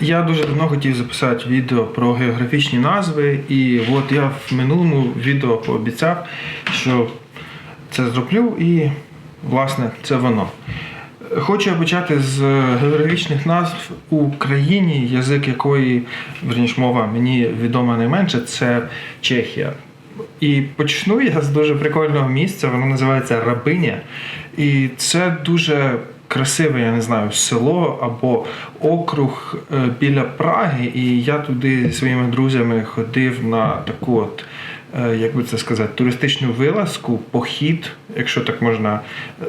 Я дуже давно хотів записати відео про географічні назви, і от я в минулому відео пообіцяв, що це зроблю, і власне це воно. Хочу я почати з географічних назв у Україні, язик якої, верніш, мова мені відома найменше, це Чехія. І почну я з дуже прикольного місця, воно називається Рабиня. І це дуже красиве, я не знаю, село або округ е, біля Праги. І я туди зі своїми друзями ходив на таку от. е, Як би це сказати, туристичну вилазку, похід, якщо так можна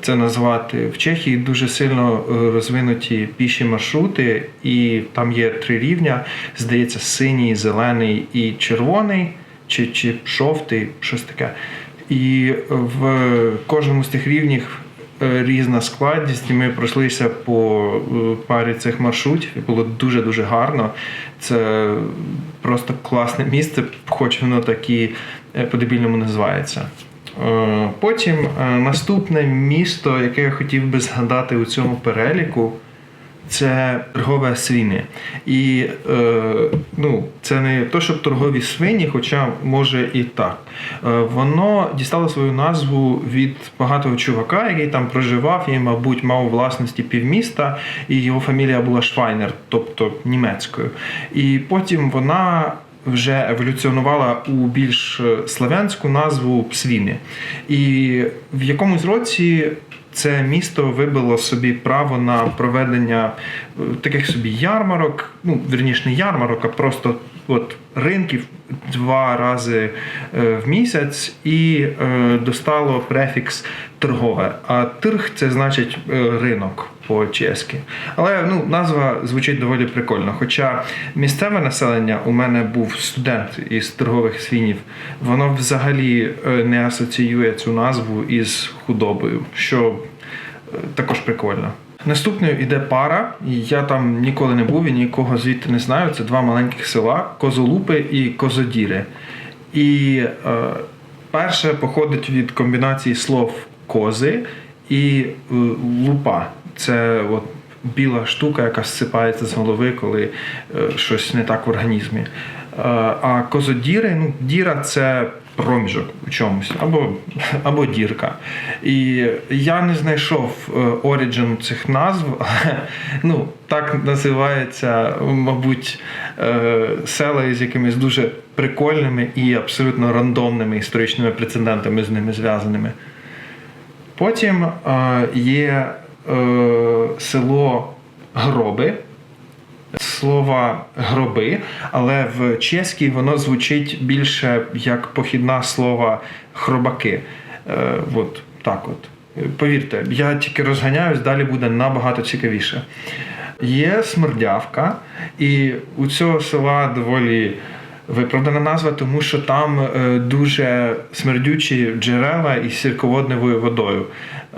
це назвати. В Чехії дуже сильно е, розвинуті піші маршрути, і там є три рівня: здається, синій, зелений і червоний, чи, чи жовтий, щось таке. І в кожному з тих рівнів різна складність, і ми пройшлися по е, парі цих маршрутів, і було дуже-дуже гарно. Це просто класне місце, хоч воно так і е, по-дебільному називається. Е, Потім е, наступне місто, яке я хотів би згадати у цьому переліку, це торгове свині. І е, ну, це не то, щоб торгові свині, хоча може і так. Е, воно дістало свою назву від багатого чувака, який там проживав і, мабуть, мав у власності півміста, і його фамілія була Швайнер, тобто німецькою. І потім вона. Вже еволюціонувала у більш е, славянську назву Псвіни. І в якомусь році це місто вибило собі право на проведення е, таких собі ярмарок, ну вірніше не ярмарок, а просто от ринків два рази е, в місяць і е, достало префікс торгове. А тирг це значить е, ринок по-чеськи. Але ну, назва звучить доволі прикольно. Хоча місцеве населення у мене був студент із торгових свинів, воно взагалі не асоціює цю назву із худобою, що також прикольно. Наступною іде пара, і я там ніколи не був і нікого звідти не знаю. Це два маленьких села Козолупи і Козодіри. І е, перше походить від комбінації слов кози і е, лупа. Це от біла штука, яка зсипається з голови, коли е, щось не так в організмі. Е, а козодіри, ну, діра це проміжок у чомусь, або, або дірка. І я не знайшов оріджин цих назв, ну, так називається, мабуть, е, села із якимись дуже прикольними і абсолютно рандомними історичними прецедентами з ними зв'язаними. Потім е, є е, село Гроби. Слова гроби, але в чеській воно звучить більше як похідна слова хробаки. Е, от так от. Повірте, я тільки розганяюсь, далі буде набагато цікавіше. Є смердявка, і у цього села доволі виправдана назва, тому що там е, дуже смердючі джерела із сірководневою водою.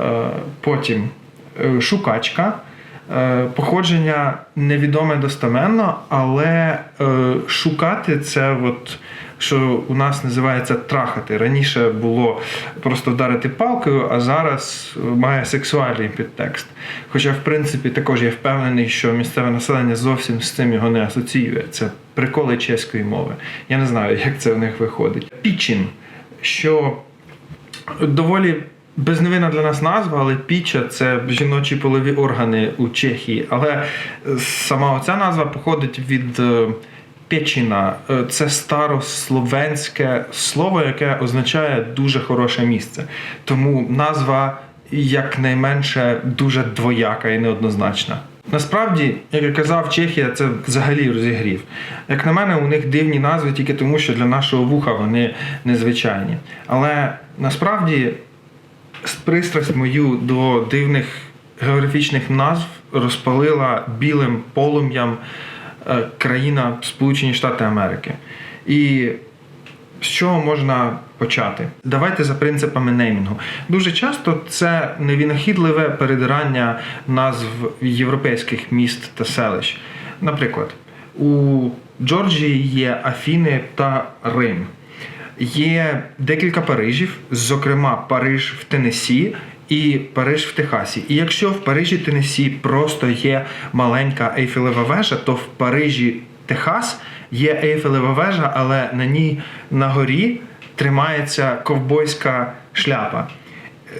Е, потім е, шукачка. Е, Походження невідоме достеменно, але е, шукати це, от, що у нас називається трахати. Раніше було просто вдарити палкою, а зараз має сексуальний підтекст. Хоча, в принципі, також я впевнений, що місцеве населення зовсім з цим його не асоціює. Це приколи чеської мови. Я не знаю, як це в них виходить. Пічин, що доволі Безневинна для нас назва, але піча це жіночі полові органи у Чехії. Але сама оця назва походить від е, печіна. Е, Це старословенське слово, яке означає дуже хороше місце. Тому назва якнайменше дуже двояка і неоднозначна. Насправді, як я казав, Чехія це взагалі розігрів. Як на мене, у них дивні назви тільки тому, що для нашого вуха вони незвичайні. Але насправді пристрасть мою до дивних географічних назв розпалила білим полум'ям е, країна Сполучені Штати Америки. І з чого можна почати? Давайте за принципами неймінгу. Дуже часто це невінахідливе передирання назв європейських міст та селищ. Наприклад, у Джорджії є Афіни та Рим. Є декілька Парижів, зокрема Париж в Тенесі і Париж в Техасі. І якщо в Парижі Тенесі просто є маленька Ейфелева вежа, то в Парижі Техас є Ейфелева вежа, але на ній на горі тримається ковбойська шляпа.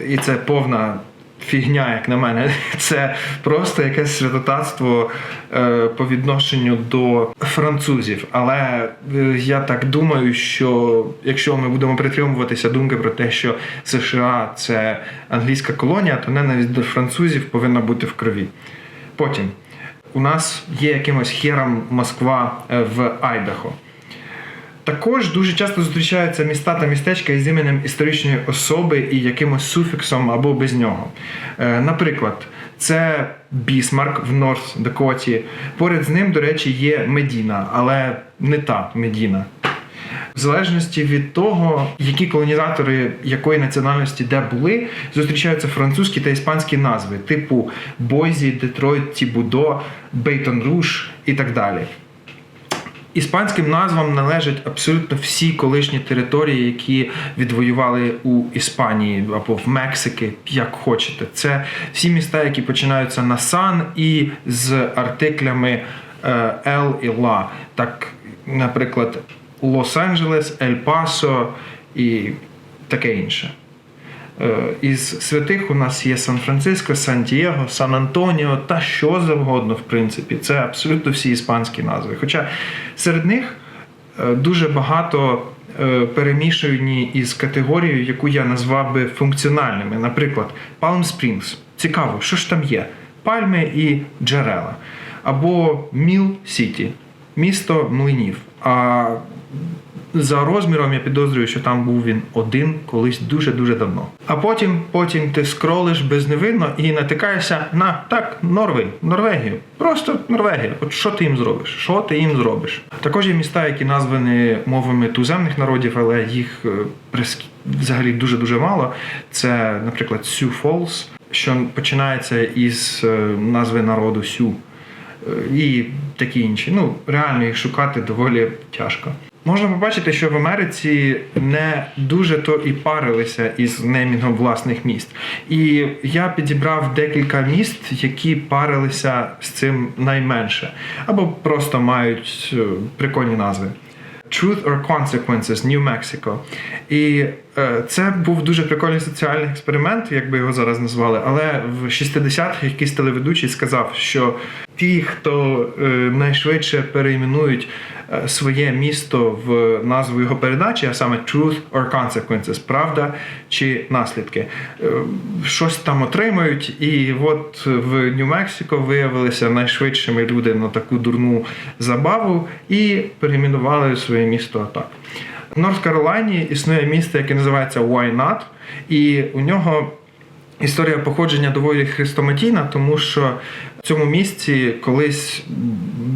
І це повна фігня, як на мене. Це просто якесь святотатство е, по відношенню до французів. Але е, я так думаю, що якщо ми будемо притримуватися думки про те, що США це англійська колонія, то ненависть до французів повинна бути в крові. Потім у нас є якимось хером Москва е, в Айдахо. Також дуже часто зустрічаються міста та містечка із іменем історичної особи і якимось суфіксом або без нього. Е, Наприклад, це Бісмарк в Норth Дакоті. Поряд з ним, до речі, є Медіна, але не та Медіна. В залежності від того, які колонізатори якої національності де були, зустрічаються французькі та іспанські назви, типу Бойзі, Детройт, Тібудо, Бейтон Руш і так далі. Іспанським назвам належать абсолютно всі колишні території, які відвоювали у Іспанії або в Мексики, як хочете. Це всі міста, які починаються на сан і з артиклями е, Ел і Ла. Так, наприклад, Лос-Анджелес, Ель Пасо і таке інше. Е, Із святих у нас є Сан-Франциско, Сан-Дієго, Сан-Антоніо та що завгодно, в принципі. Це абсолютно всі іспанські назви. Хоча серед них е, дуже багато е, перемішані із категорією, яку я назвав би функціональними. Наприклад, Palm Springs. Цікаво, що ж там є? Пальми і джерела. Або Міл Сіті, місто млинів. А за розміром я підозрюю, що там був він один колись дуже-дуже давно. А потім, потім ти скролиш безневинно і натикаєшся на так, Норвей, Норвегію. Просто Норвегія. От що ти їм зробиш? Що ти їм зробиш? Також є міста, які названі мовами туземних народів, але їх е, взагалі дуже-дуже мало. Це, наприклад, Сю Фолс, що починається із е, назви народу Сю. Е, і такі інші. Ну, реально їх шукати доволі тяжко. Можна побачити, що в Америці не дуже то і парилися із неймінгом власних міст. І я підібрав декілька міст, які парилися з цим найменше, або просто мають е, прикольні назви. Truth or Consequences, New Mexico. І е, це був дуже прикольний соціальний експеримент, як би його зараз назвали. Але в 60-х якийсь телеведучий сказав, що ті, хто е, найшвидше перейменують е, своє місто в назву його передачі, а саме Truth or Consequences, правда чи наслідки, е, щось там отримають. І от в Нью-Мексико виявилися найшвидшими люди на таку дурну забаву і перейменували своє місто так. В Норth Каролайні існує місто, яке називається Why Not, і у нього історія походження доволі хрестоматійна, тому що в цьому місці колись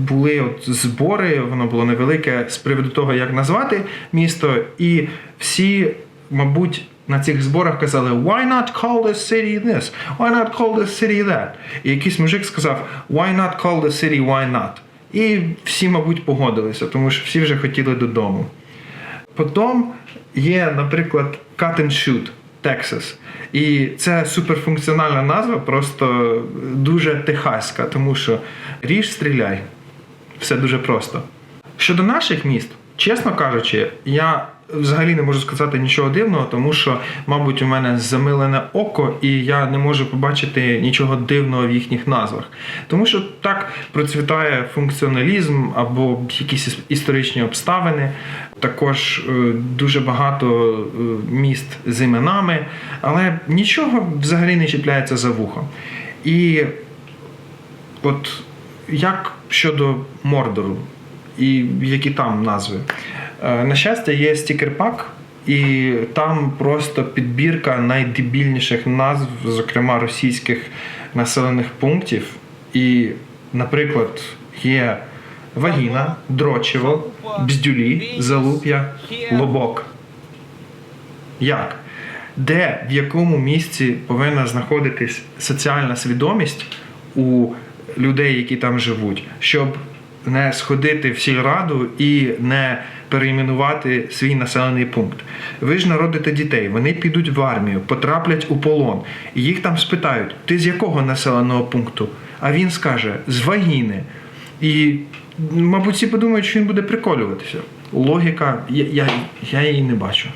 були от збори, воно було невелике з приводу того, як назвати місто, і всі, мабуть. На цих зборах казали Why not call this city this? Why not call this city that? І якийсь мужик сказав Why not call the city why not? І всі, мабуть, погодилися, тому що всі вже хотіли додому. Потім є, наприклад, Cut and Shoot, Texas. І це суперфункціональна назва, просто дуже техаська, тому що ріж, стріляй. Все дуже просто. Щодо наших міст, чесно кажучи, я взагалі не можу сказати нічого дивного, тому що, мабуть, у мене замилене око, і я не можу побачити нічого дивного в їхніх назвах. Тому що так процвітає функціоналізм або якісь історичні обставини. Також е, дуже багато е, міст з іменами, але нічого взагалі не чіпляється за вухо. І от як щодо Мордору і які там назви? Е, На щастя, є стікер-пак, і там просто підбірка найдебільніших назв, зокрема російських населених пунктів. І, наприклад, є Вагіна, Дрочево, Бздюлі, Залуп'я, Лобок. Як? Де в якому місці повинна знаходитись соціальна свідомість у людей, які там живуть, щоб не сходити в сільраду і не перейменувати свій населений пункт. Ви ж народите дітей, вони підуть в армію, потраплять у полон, і їх там спитають: ти з якого населеного пункту? А він скаже: з вагіни. І, мабуть, всі подумають, що він буде приколюватися. Логіка, я, я, я її не бачу.